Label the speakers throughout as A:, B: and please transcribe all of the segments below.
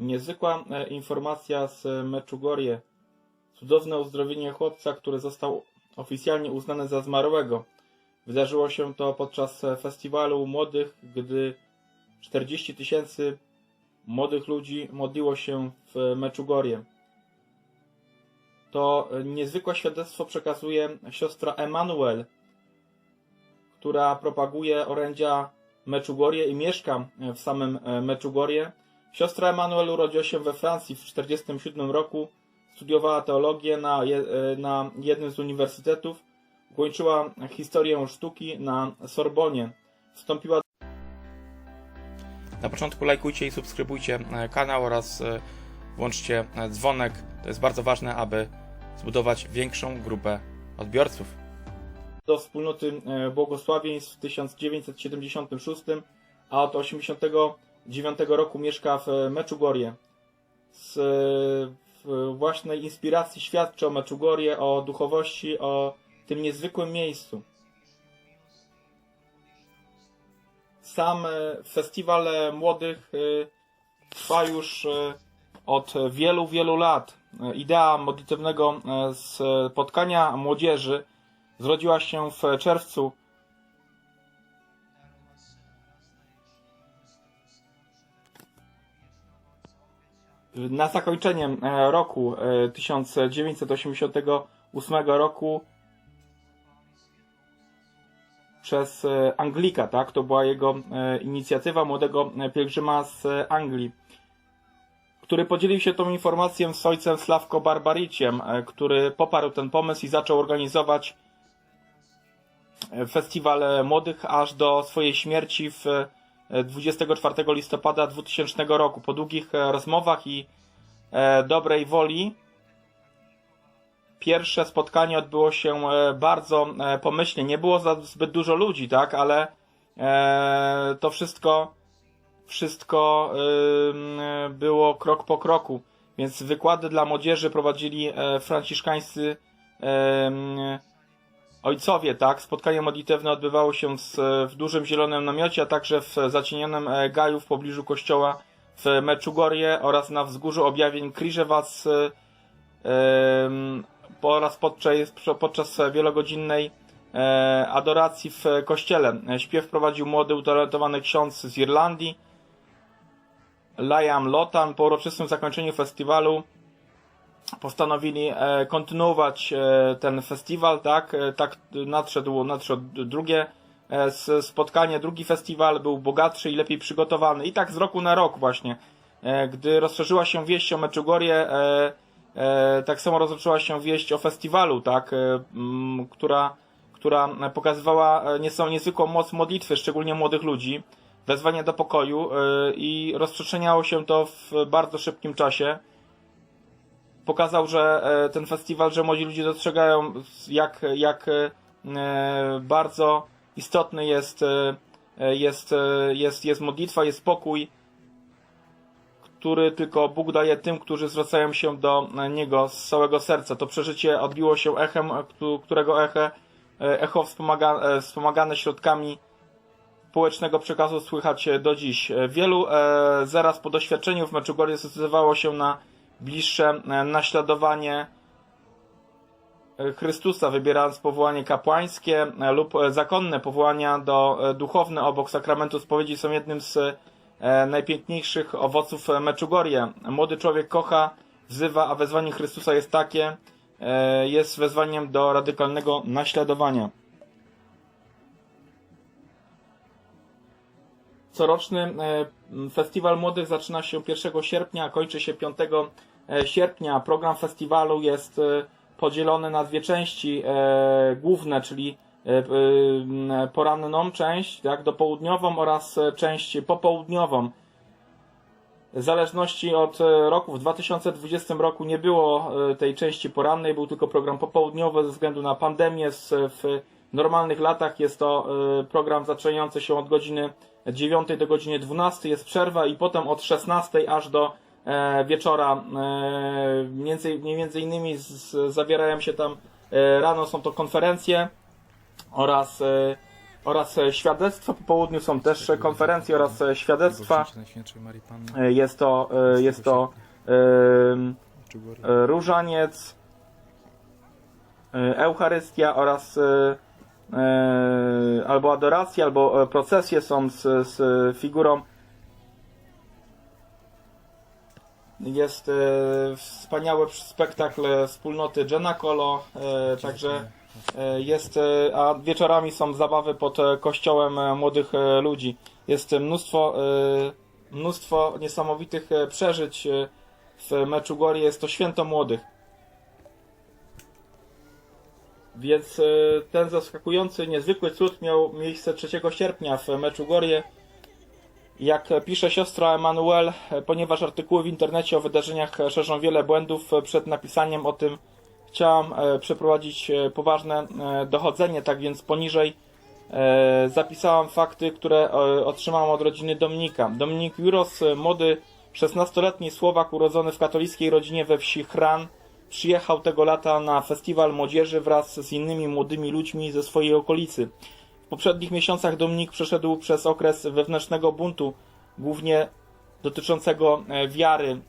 A: Niezwykła e, informacja z Meczugorie. Cudowne uzdrowienie chłopca, który został oficjalnie uznany za zmarłego. Wydarzyło się to podczas e, festiwalu młodych, gdy 40 tysięcy młodych ludzi modliło się w Meczugorie. To e, niezwykłe świadectwo przekazuje siostra Emanuel, która propaguje orędzia Meczugorie i mieszka w samym e, Meczugorie. Siostra Emanuel urodziła się we Francji w 1947 roku. Studiowała teologię na, je, e, na jednym z uniwersytetów. Ukończyła historię sztuki na Sorbonie. Wstąpiła na początku lajkujcie i subskrybujcie e, kanał oraz e, włączcie dzwonek. To jest bardzo ważne, aby zbudować większą grupę odbiorców. Do wspólnoty błogosławieństw w 1976, a od 1989 roku mieszka w Meczugorie. Z w własnej inspiracji świadczy o Meczugorie, o duchowości, o tym niezwykłym miejscu. Sam e, festiwal e, młodych e, trwa już e, od wielu, wielu lat. E, Idea modlitewnego e, spotkania młodzieży zrodziła się w czerwcu na zakończenie e, roku e, 1988 roku przez e, Anglika, tak? To była jego e, inicjatywa młodego e, pielgrzyma z e, Anglii, który podzielił się tą informacją z ojcem Sławko Barbariciem, e, który poparł ten pomysł i zaczął organizować e, festiwal e, młodych aż do swojej śmierci w e, 24 listopada 2000 roku. Po długich e, rozmowach i e, dobrej woli pierwsze spotkanie odbyło się e, bardzo e, pomyślnie. Nie było za zbyt dużo ludzi, tak, ale e, to wszystko wszystko e, było krok po kroku. Więc wykłady dla młodzieży prowadzili e, franciszkańscy ojcowie, tak? Spotkanie modlitewne odbywało się w dużym zielonym namiocie, a także w zacienionym e, gaju w pobliżu kościoła w Meczugorie oraz na wzgórzu objawień Kriżewac e, oraz podczas, podczas wielogodzinnej e, adoracji w kościele. Śpiew prowadził młody, utalentowany ksiądz z Irlandii, Liam Lotan. Po uroczystym zakończeniu festiwalu postanowili e, kontynuować e, ten festiwal, tak, e, tak nadszedł, nadszedł drugie spotkanie, drugi festiwal był bogatszy i lepiej przygotowany. I tak z roku na rok właśnie, gdy rozszerzyła się wieść o Meczugorie, e, e, tak samo rozpoczęła się wieść o festiwalu, tak, która, która pokazywała niezwykłą moc modlitwy, szczególnie młodych ludzi, wezwanie do pokoju i rozprzestrzeniało się to w bardzo szybkim czasie pokazał, że e, ten festiwal, że młodzi ludzie dostrzegają, jak, jak e, bardzo istotny jest, e, jest, jest, jest modlitwa, jest spokój, który tylko Bóg daje tym, którzy zwracają się do Niego z całego serca. To przeżycie odbiło się echem, któ- którego echo, echo wspomaga, wspomagane środkami społecznego przekazu słychać do dziś. Wielu zaraz po doświadczeniu w Meczugorie zdecydowało się na bliższe e, naśladowanie e, Chrystusa, wybierając powołanie kapłańskie e, lub zakonne powołania do duchowne obok sakramentu spowiedzi są jednym z najpiękniejszych owoców e, Meczugorie. Młody człowiek kocha, wzywa, a wezwanie Chrystusa jest takie, jest wezwaniem do radykalnego naśladowania. Coroczny festiwal młodych zaczyna się 1 sierpnia, a kończy się 5 e, sierpnia. Program festiwalu jest e, podzielony na dwie części e, główne, czyli e, e, poranną część, tak, dopołudniową oraz e, część popołudniową. W zależności od e, roku, w 2020 roku nie było e, tej części porannej, był tylko program popołudniowy ze względu na pandemię. W normalnych latach jest to e, program zaczynający się od godziny 9 do godziny 12, jest przerwa i potem od 16 aż do e, wieczora. E, między, między innymi z, zawierają się tam e, rano są to konferencje oraz e, oraz e, świadectwa. Po południu są też e, konferencje oraz e, świadectwa. E, Jest to, e, jest to e, różaniec, e, Eucharystia oraz e, e, albo adoracja, albo e, procesje są z, z figurą. Jest e, wspaniały spektakl wspólnoty Gianacolo, e, także e, jest, e, a wieczorami są zabawy pod e, kościołem e, młodych e, ludzi. Jest mnóstwo, e, mnóstwo niesamowitych e, przeżyć e, w Meczugorie, jest to święto młodych. Więc e, ten zaskakujący, niezwykły cud miał miejsce 3 sierpnia w Meczugorie. Jak pisze siostra Emanuel, ponieważ artykuły w internecie o wydarzeniach szerzą wiele błędów, przed napisaniem o tym chciałam e, przeprowadzić e, poważne e, dochodzenie, tak więc poniżej zapisałam fakty, które otrzymałam od rodziny Dominika. Dominik Juros, młody 16-letni Słowak urodzony w katolickiej rodzinie we wsi Chran, przyjechał tego lata na festiwal młodzieży wraz z innymi młodymi ludźmi ze swojej okolicy. Poprzednich miesiącach Dominik przeszedł przez okres wewnętrznego buntu, głównie dotyczącego e, wiary.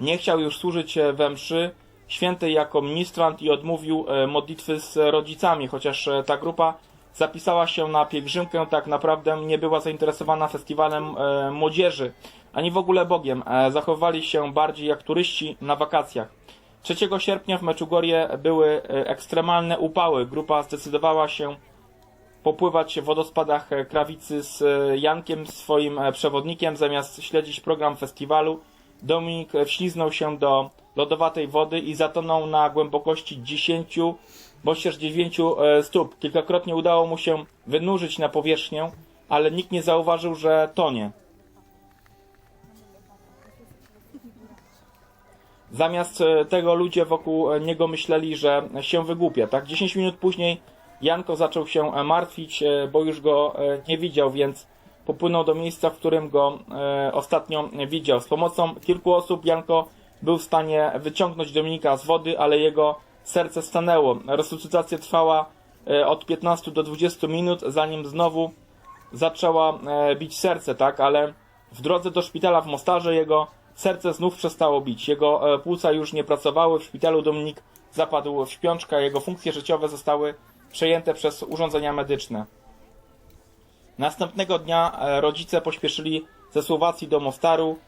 A: Nie chciał już służyć we mszy świętej jako ministrant i odmówił e, modlitwy z rodzicami, chociaż e, ta grupa zapisała się na pielgrzymkę, tak naprawdę nie była zainteresowana festiwalem młodzieży, ani w ogóle Bogiem. Zachowywali się bardziej jak turyści na wakacjach. 3 sierpnia w Meczugorie były ekstremalne upały. Grupa zdecydowała się popływać w wodospadach e, Krawicy z e, Jankiem, swoim e, przewodnikiem, zamiast śledzić program festiwalu. Dominik wśliznął się do lodowatej wody i zatonął na głębokości 10 bądź też 9 e, stóp. Kilkakrotnie udało mu się wynurzyć na powierzchnię, ale nikt nie zauważył, że tonie. Zamiast tego ludzie wokół niego myśleli, że się wygłupia. Tak, 10 minut później Janko zaczął się e, martwić, e, bo już go e, nie widział, więc popłynął do miejsca, w którym go ostatnio widział. Z pomocą kilku osób Janko był w stanie wyciągnąć Dominika z wody, ale jego serce stanęło. Resuscytacja trwała od 15 do 20 minut, zanim znowu zaczęła bić serce, tak, ale w drodze do szpitala w Mostarze jego serce znów przestało bić. Jego płuca już nie pracowały. W szpitalu Dominik zapadł w śpiączkę, jego funkcje życiowe zostały przejęte przez urządzenia medyczne. Następnego dnia e, rodzice pośpieszyli ze Słowacji do Mostaru.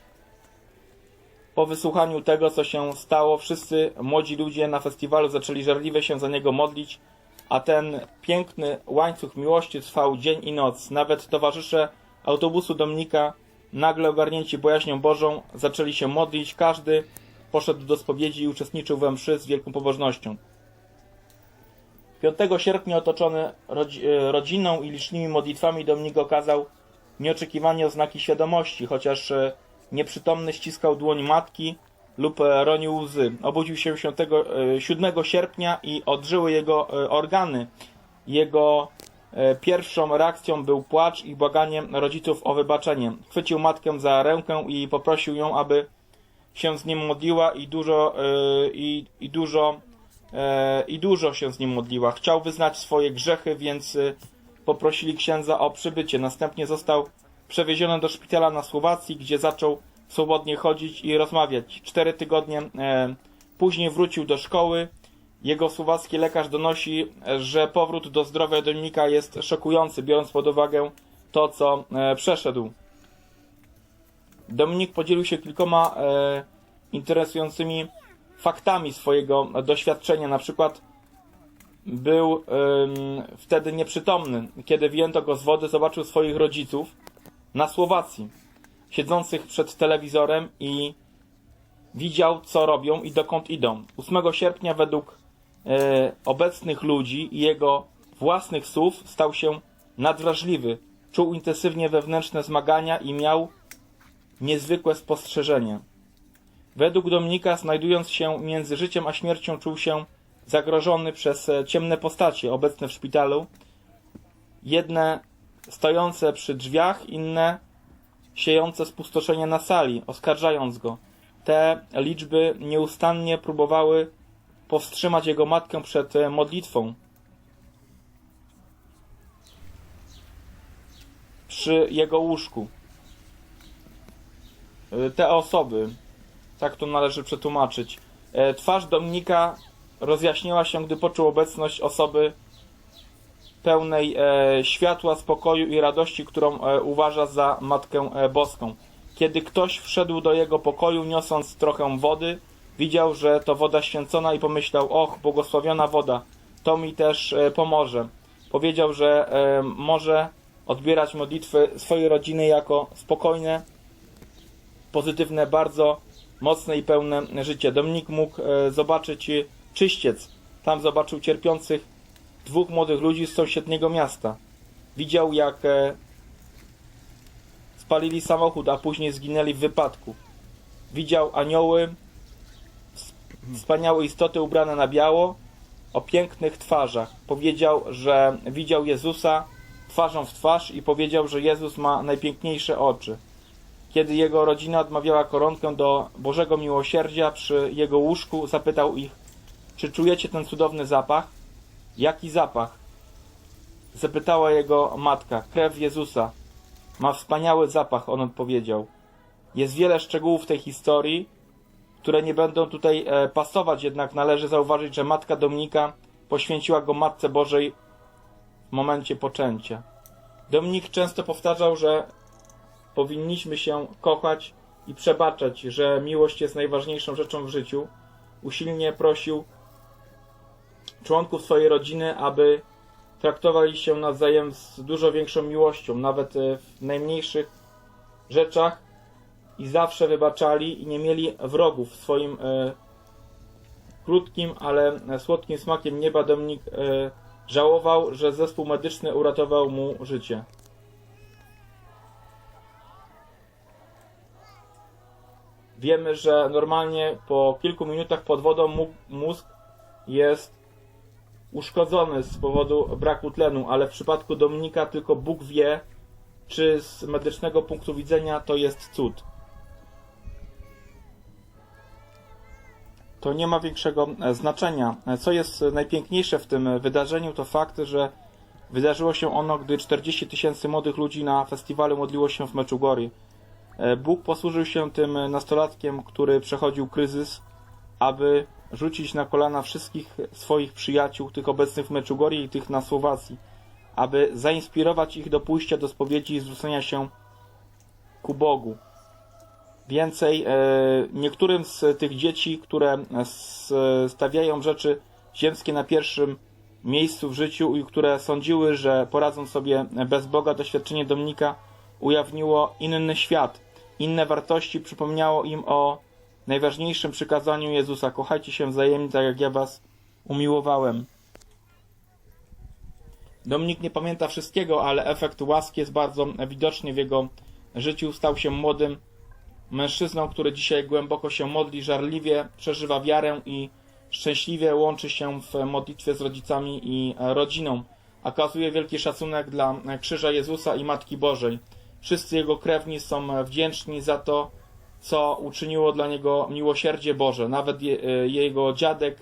A: Po wysłuchaniu tego, co się stało, wszyscy młodzi ludzie na festiwalu zaczęli żarliwie się za niego modlić, a ten piękny łańcuch miłości trwał dzień i noc. Nawet towarzysze autobusu Dominika, nagle ogarnięci bojaźnią Bożą, zaczęli się modlić. Każdy poszedł do spowiedzi i uczestniczył we mszy z wielką pobożnością. 5 sierpnia otoczony e, rodziną i licznymi modlitwami Dominik okazał nieoczekiwanie oznaki świadomości, chociaż e, nieprzytomny ściskał dłoń matki lub e, ronił łzy. Obudził się 5, e, 7 sierpnia i odżyły jego organy. Jego pierwszą reakcją był płacz i błaganie rodziców o wybaczenie. Chwycił matkę za rękę i poprosił ją, aby się z nim modliła i dużo, i, i dużo i dużo się z nim modliła. Chciał wyznać swoje grzechy, więc e, poprosili księdza o przybycie. Następnie został przewieziony do szpitala na Słowacji, gdzie zaczął swobodnie chodzić i rozmawiać. Cztery tygodnie e, później wrócił do szkoły. Jego słowacki lekarz donosi, e, że powrót do zdrowia Dominika jest szokujący, biorąc pod uwagę to, co e, przeszedł. Dominik podzielił się kilkoma e, interesującymi faktami swojego doświadczenia. Na przykład był ym, wtedy nieprzytomny. Kiedy wyjęto go z wody, zobaczył swoich rodziców na Słowacji, siedzących przed telewizorem i widział, co robią i dokąd idą. 8 sierpnia według e, obecnych ludzi i jego własnych słów stał się nadwrażliwy. Czuł intensywnie wewnętrzne zmagania i miał niezwykłe spostrzeżenie. Według Dominika, znajdując się między życiem a śmiercią, czuł się zagrożony przez e, ciemne postacie obecne w szpitalu. Jedne stojące przy drzwiach, inne siejące spustoszenie na sali, oskarżając go. Te liczby nieustannie próbowały powstrzymać jego matkę przed e, modlitwą. przy jego łóżku. Y, Te osoby, tak to należy przetłumaczyć. E, Twarz Dominika rozjaśniła się, gdy poczuł obecność osoby pełnej e, światła, spokoju i radości, którą e, uważa za Matkę Boską. Kiedy ktoś wszedł do jego pokoju, niosąc trochę wody, widział, że to woda święcona i pomyślał: Och, błogosławiona woda, to mi też pomoże. Powiedział, że może odbierać modlitwy swojej rodziny jako spokojne, pozytywne, bardzo mocne i pełne życie. Dominik mógł e, zobaczyć e, czyściec. Tam zobaczył cierpiących dwóch młodych ludzi z sąsiedniego miasta. Widział, jak e, spalili samochód, a później zginęli w wypadku. Widział anioły, wspaniałe istoty ubrane na biało, o pięknych twarzach. Powiedział, że widział Jezusa twarzą w twarz i powiedział, że Jezus ma najpiękniejsze oczy. Kiedy jego rodzina odmawiała koronkę do Bożego Miłosierdzia przy jego łóżku, zapytał ich, czy czujecie ten cudowny zapach? Jaki zapach? Zapytała jego matka. Krew Jezusa. Ma wspaniały zapach, on odpowiedział. Jest wiele szczegółów tej historii, które nie będą tutaj e, pasować, jednak należy zauważyć, że matka Dominika poświęciła go Matce Bożej w momencie poczęcia. Dominik często powtarzał, że powinniśmy się kochać i przebaczać, że miłość jest najważniejszą rzeczą w życiu. Usilnie prosił członków swojej rodziny, aby traktowali się nawzajem z dużo większą miłością, nawet e, w najmniejszych rzeczach i zawsze wybaczali i nie mieli wrogów. Swoim e, krótkim, ale słodkim smakiem nieba Dominik e, żałował, że zespół medyczny uratował mu życie. Wiemy, że normalnie po kilku minutach pod wodą mózg jest uszkodzony z powodu braku tlenu, ale w przypadku Dominika tylko Bóg wie, czy z medycznego punktu widzenia to jest cud. To nie ma większego e, znaczenia. E, Co jest e, najpiękniejsze w tym wydarzeniu, to fakt, że wydarzyło się ono, gdy 40 tysięcy młodych ludzi na festiwalu modliło się w Meczugorje. E, Bóg posłużył się tym nastolatkiem, który przechodził kryzys, aby rzucić na kolana wszystkich swoich przyjaciół, tych obecnych w Meczugorje i tych na Słowacji, aby zainspirować ich do pójścia do spowiedzi i zwrócenia się ku Bogu. Więcej, e, niektórym z tych dzieci, które stawiają rzeczy ziemskie na pierwszym miejscu w życiu i które sądziły, że poradzą sobie bez Boga, doświadczenie Dominika ujawniło inny świat, inne wartości, przypomniało im o najważniejszym przykazaniu Jezusa: kochajcie się wzajemnie, tak jak ja was umiłowałem. Dominik nie pamięta wszystkiego, ale efekt łaski jest bardzo widoczny w jego życiu. Stał się młodym mężczyzną, który dzisiaj głęboko się modli, żarliwie przeżywa wiarę i szczęśliwie łączy się w modlitwie z rodzicami i rodziną. Okazuje wielki szacunek dla Krzyża Jezusa i Matki Bożej. Wszyscy jego krewni są wdzięczni za to, co uczyniło dla niego miłosierdzie Boże. Nawet je, jego dziadek,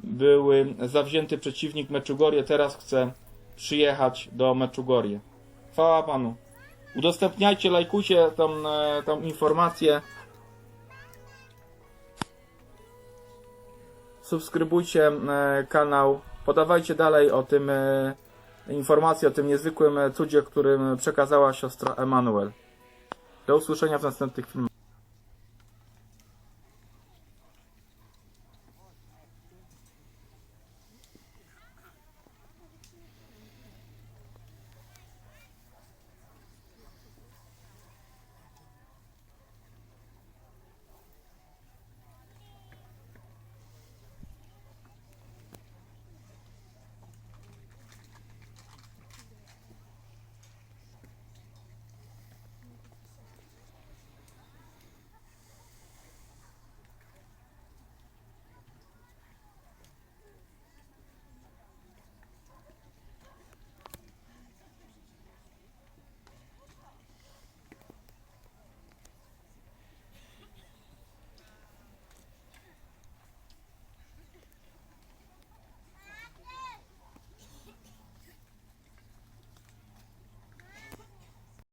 A: były zawzięty przeciwnik Meczugorie, teraz chce przyjechać do Meczugorie. Chwała Panu. Udostępniajcie, lajkujcie tą, e, tą informację. Subskrybujcie e, kanał. Podawajcie dalej o tym informacje o tym niezwykłym cudzie, którym przekazała siostra Emanuel. Do usłyszenia w następnych filmach.